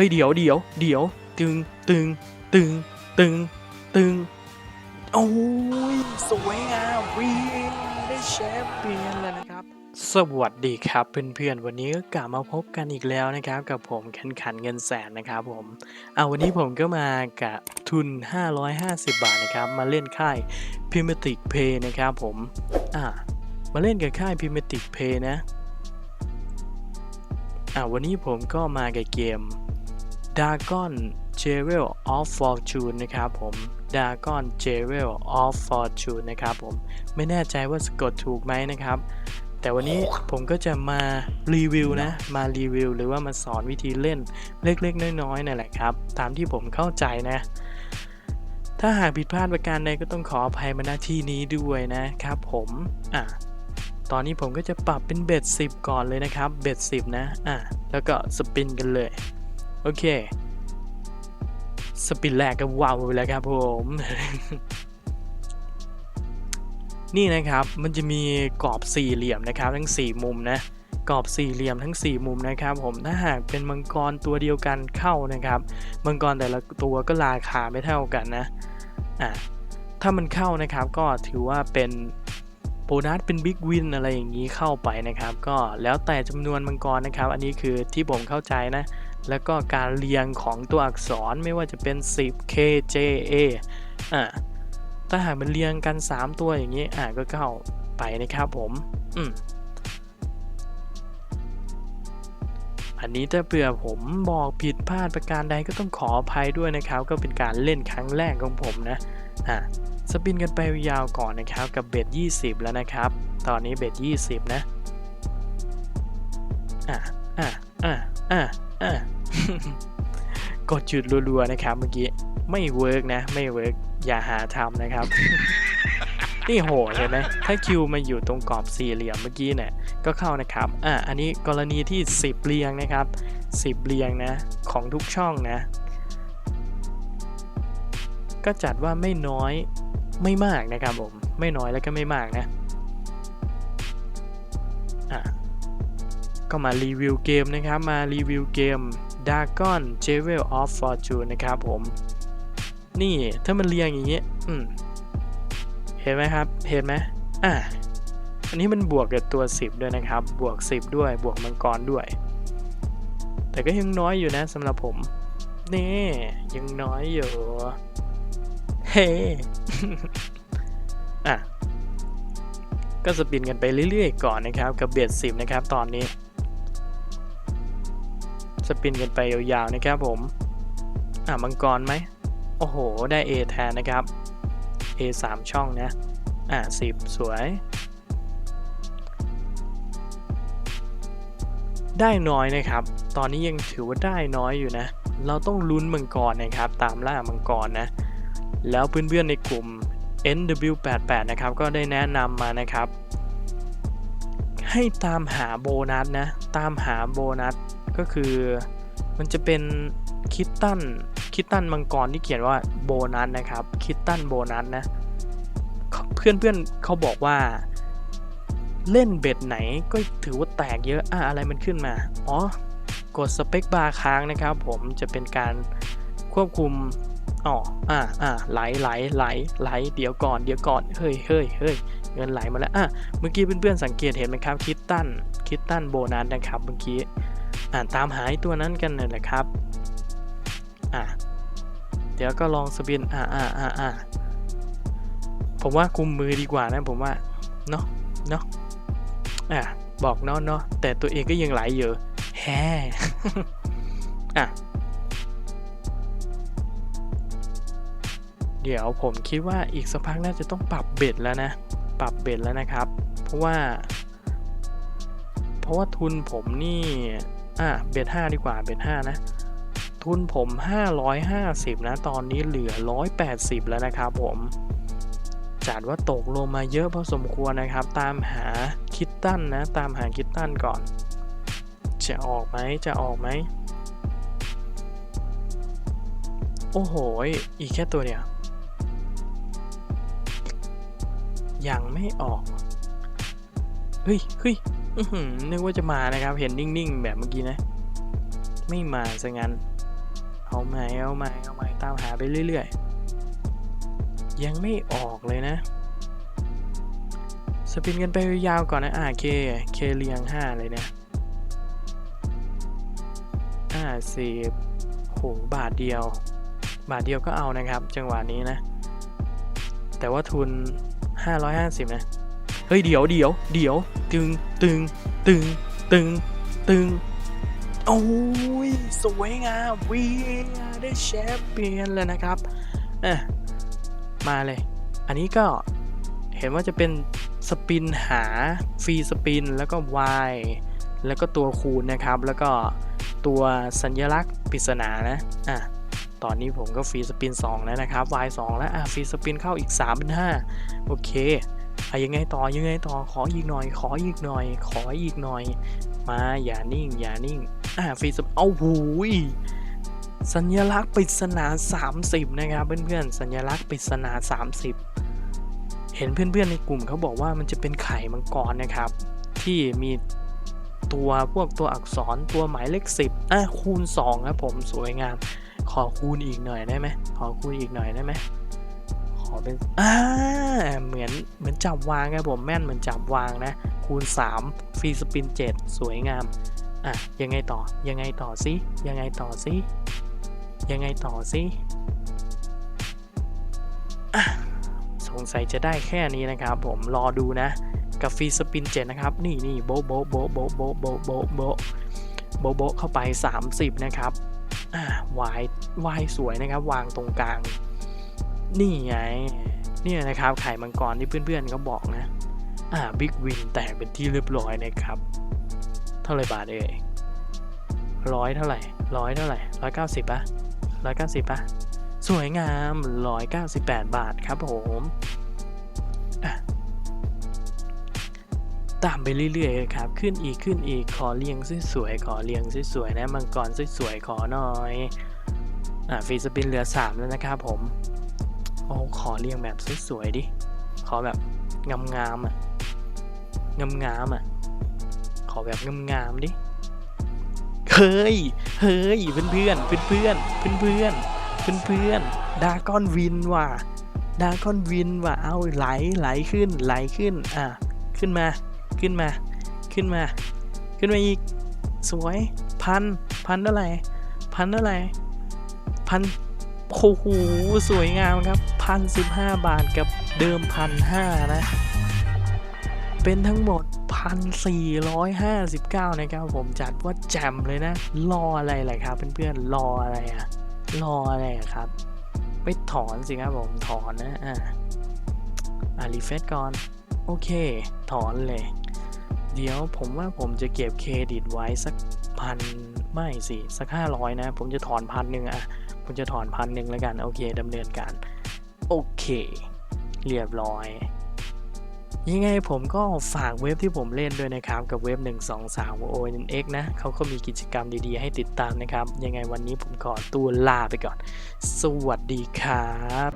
ฮ้ยเดี๋ยวเดี๋ยวเดี๋ยว ตึงตึงตึงตึงตึงโอ้ยสวยงามวินได้แชมเปี้ยนแล้วนะครับ สวัสดีครับเพื่อนๆ วันนี้ก็กลับมาพบกันอีกแล้วนะครับ กับผมขันขันเงินแสนนะครับผมเอาวันนี้ผมก็มากับทุน 550 บาทนะครับ มาเล่นค่าย p i m a t i c Pay นะครับผมอ่ามาเล่นกับค่าย p i m a t i c Pay นะอ่าวันนี้ผมก็มากับเกม Dragon Jewel of Fortune นะครับผม Dragon Jewel of Fortune นะครับผม ไม่แน่ใจว่าสะกดถูกไหมนะครับ แต่วันนี้ผมก็จะมารีวิวนะ มารีวิวหรือว่ามาสอนวิธีเล่นเล็กๆ น้อยๆนั่นแหละครับ ตามที่ผมเข้าใจนะ ถ้าหากผิดพลาดประการใดก็ต้องขออภัยมาณที่นี้ด้วยนะครับผมอะตอนนี้ผมก็จะปรับเป็นเบ็ด10 ก่อนเลยนะครับ เบ็ด10 นะ อะ แล้วก็สปินกันเลย โอเค สปินแรกก็ว้าวไปแล้วครับผม นี่นะครับมันจะมีกรอบสี่เหลี่ยมนะครับ ทั้ง 4 มุมนะกรอบสี่เหลี่ยมทั้ง 4 มุมนะครับ ผมถ้าหากเป็นมังกรตัวเดียวกันเข้านะครับมังกรแต่ละตัวก็ราคาไม่เท่ากันนะอะถ้ามันเข้านะครับก็ถือว่าเป็นโบนัสเป็นบิ๊กวินอะไรอย่างนี้เข้าไปนะครับ ก็แล้วแต่จำนวนมังกรนะครับ อันนี้คือที่ผมเข้าใจนะ แล้วก็การเรียงของตัวอักษรไม่ว่าจะเป็น 10 K J A อะถ้าหากมันเรียงกัน 3 ตัวอย่างนี้อะก็เข้าไปนะครับผม อืมอันนี้ถ้าเผื่อผมบอกผิดพลาดประการใดก็ต้องขออภัยด้วยนะครับ ก็เป็นการเล่นครั้งแรกของผมนะ อะสปินกันไปยาวก่อนนะครับกับเบ็ด20 แล้วนะครับ ตอนนี้เบ็ด20 นะ อะอะอะอะอะ กดจุดรัวๆนะครับเมื่อกี้ไม่เวิร์กนะ ไม่เวิร์กอย่าหาทำนะครับ นี่โหเห็นไหมถ้าคิวมาอยู่ตรงกรอบสี่เหลี่ยมเมื่อกี้เนี่ยก็เข้านะครับอะอันนี้กรณีที่ 10เรียงนะครับ 10เรียงนะของทุกช่องนะ ก็จัดว่าไม่น้อยไม่มากนะครับผมไม่น้อยแล้วก็ไม่มากนะอะก็มารีวิวเกมนะครับมารีวิวเกม Dragon Jewel of Fortune นะครับผม นี่ถ้ามันเรียงอย่างเงี้ยอืมเห็นไหมครับ เห็นไหมอะอันนี้มันบวกกับตัว 10 ด้วยนะครับ บวก 10 ด้วย บวกมังกรด้วย แต่ก็ยังน้อยอยู่นะสำหรับผม นี่ยังน้อยอยู่ เฮ้อะก็สปินกันไปเรื่อยๆก่อนนะครับ กับเบียดสิบนะครับตอนนี้ สปินกันไปยาวๆนะครับผม อะมังกรไหม โอ้โห ได้ A แทนนะครับ A 3 ช่องนะ อะ10 สวย ได้น้อยนะครับ ตอนนี้ยังถือว่าได้น้อยอยู่นะ เราต้องลุ้นมังกรนะครับ ตามล่ามังกรนะ แล้วเพื่อนๆในกลุ่ม NW88 นะครับ ก็ได้แนะนำมานะครับ ให้ตามหาโบนัสนะ ตามหาโบนัส ก็คือมันจะเป็นคิตตันคิตตันมังกรที่เขียนว่าโบนัสนะครับคิตตันโบนัสนะเพื่อนเพื่อนๆเขาบอกว่า เล่นเบ็ดไหนก็ถือว่าแตกเยอะอะอะไรมันขึ้นมา อ๋อกดสเปคบาร์ค้างนะครับ ผมจะเป็นการควบคุมอ๋ออ่าอ่าไหลไหลไหลไหลเดี๋ยวก่อนเดี๋ยวก่อนเฮ้ยเฮ้ยเฮ้ยเงินไหลมาแล้วอะเมื่อกี้เพื่อนๆสังเกตเห็นไหมครับคิตตันคิตตันโบนัสนะครับเมื่อกี้ อ่าตามหาไอตัวนั้นกันนั่แหละครับอะเดี๋ยวก็ลองสปินอ่าอ่าอ่าอ่าผมว่าคุมมือดีกว่านะผมว่าเนาะเนาะอะบอกเนาะเนาะแต่ตัวเองก็ยังไหลอยู่แฮอะเดี๋ยวผมคิดว่าอีกสักพักน่าจะต้องปรับเบ็ดแล้วนะ ปรับเบ็ดแล้วนะครับ เพราะว่า เพราะว่าทุนผมนี่ อะเบ็ดห้าดีกว่าเบ็ดห้านะ ทุนผม 550 นะ ตอนนี้เหลือ 180 แล้วนะครับผมจัดว่าตกลงมาเยอะพอสมควรนะครับ ตามหาคิตตันนะ ตามหาคิตตันก่อน จะออกไหมจะออกไหม โอ้โห อีกแค่ตัวเดียว ยังไม่ออก เฮ้ยเฮ้ย นึกว่าจะมานะครับ เห็นนิ่งๆ แบบเมื่อกี้นะ ไม่มาซะงั้น เอาม่เอาม่เอาม่ตามหาไปเรื่อยๆ ยังไม่ออกเลยนะ สปินกันไปยาวก่อนนะ อ่าเค เคเรียงห้าเลยเนี่ยอ่าสิบโหบาทเดียว บาทเดียวก็เอานะครับ จังหวะนี้นะ แต่ว่าทุน 550 นะ เฮ้ยเดี๋ยวเดี๋ยวเดี๋ยว ตึงตึงตึงตึงตึงโอ้ยสวยงาม we are the champion แล้วนะครับอะมาเลย อันนี้ก็เห็นว่าจะเป็นสปินหาฟรีสปินแล้วก็ Y แล้วก็ตัวคูณนะครับ แล้วก็ตัวสัญลักษณ์ปริศนานะอะตอนนี้ผมก็ฟรีสปิน2แล้วนะครับ Y 2แล้วอะฟรีสปินเข้าอีก3เป็น5โอเค อะยังไงต่อยังไงต่อขออีกหน่อย ขออีกหน่อย ขออีกหน่อย มาอย่านิ่ง อย่านิ่ง อะฟรีสเอาหูยสัญลักษณ์ปริศนา 30 นะครับเพื่อนๆสัญลักษณ์ปริศนา 30 เห็นเพื่อนๆในกลุ่มเขาบอกว่ามันจะเป็นไข่มังกรนะครับ ที่มีตัวพวกตัวอักษรตัวหมายเลข 10อะคูณ 2 ครับผมสวยงาม ขอคูณอีกหน่อยได้ไหมขอคูณอีกหน่อยได้ไหม ขอเป็นอ่าเหมือนเหมือนจับวางครับผมแม่นเหมือนจับวางนะ คูณ 3 ฟรีสปิน 7 สวยงาม อะ ยังไงต่อยังไงต่อสิยังไงต่อสิยังไงต่อสิสงสัยจะได้แค่นี้นะครับผมรอดูนะ กับฟรีสปิน 7 นะครับ นี่นี่โบโบโบโบโบโบโบโบโบโบเข้าไป 30 นะครับอ่าวายวายสวยนะครับ วางตรงกลาง นี่ไงเนี่ยนะครับไข่มังกรที่เพื่อนๆเขาบอกนะ อ่าบิ๊กวินแตกเป็นที่เรียบร้อยนะครับ เท่าไหร่บาทเอ่ยร้อยเท่าไหร่ร้อยเท่าไหร่ร้อยเก้าสิบปะร้อยเก้าสิบปะสวยงามร้อยเก้าสิบแปดบาทครับผมตามไปเรื่อยๆครับขึ้นอีกขึ้นอีกขอเรียงสวยๆขอเรียงสวยๆนะมังกรสวยๆขอหน่อยอะฟรีสปินเหลือสามแล้วนะครับผม โอ้ขอเรียงแบบสวยๆดิ ขอแบบงามๆอะ งามๆอะ ขอแบบงามๆดิ เฮ้ย เฮ้ย เพื่อนๆ เพื่อนๆ เพื่อนๆ เพื่อนๆ ดาก้อนวินว่ะ ดาก้อนวินว่ะ เอาไหลไหลขึ้น ไหลขึ้น อะ ขึ้นมา ขึ้นมา ขึ้นมา ขึ้นมาอีก สวย พัน พันเท่าไหร่ พันเท่าไหร่ พัน โอ้โหสวยงามครับพันสิบห้าบาทกับเดิมพันห้านะ เป็นทั้งหมด 1,459 นะครับ ผมจัดว่าแจมเลยนะ รออะไรล่ะครับเพื่อนๆรออะไรอะรออะไรครับไปถอนสิครับผมถอนนะอ่าอารีเฟซก่อน โอเค ถอนเลย เดี๋ยวผมว่าผมจะเก็บเครดิตไว้สักพันไม่สิ สักห้าร้อยนะ ผมจะถอนพันหนึ่งอะ คุณจะถอนพันหนึ่งแล้วกัน โอเคดำเนินการ โอเค เรียบร้อย ยังไงผมก็ฝากเว็บที่ผมเล่นด้วยนะครับ กับเว็บ 123 ONX นะเขาก็มีกิจกรรมดีๆ ให้ติดตามนะครับ ยังไงวันนี้ผมขอตัวลาไปก่อน สวัสดีครับ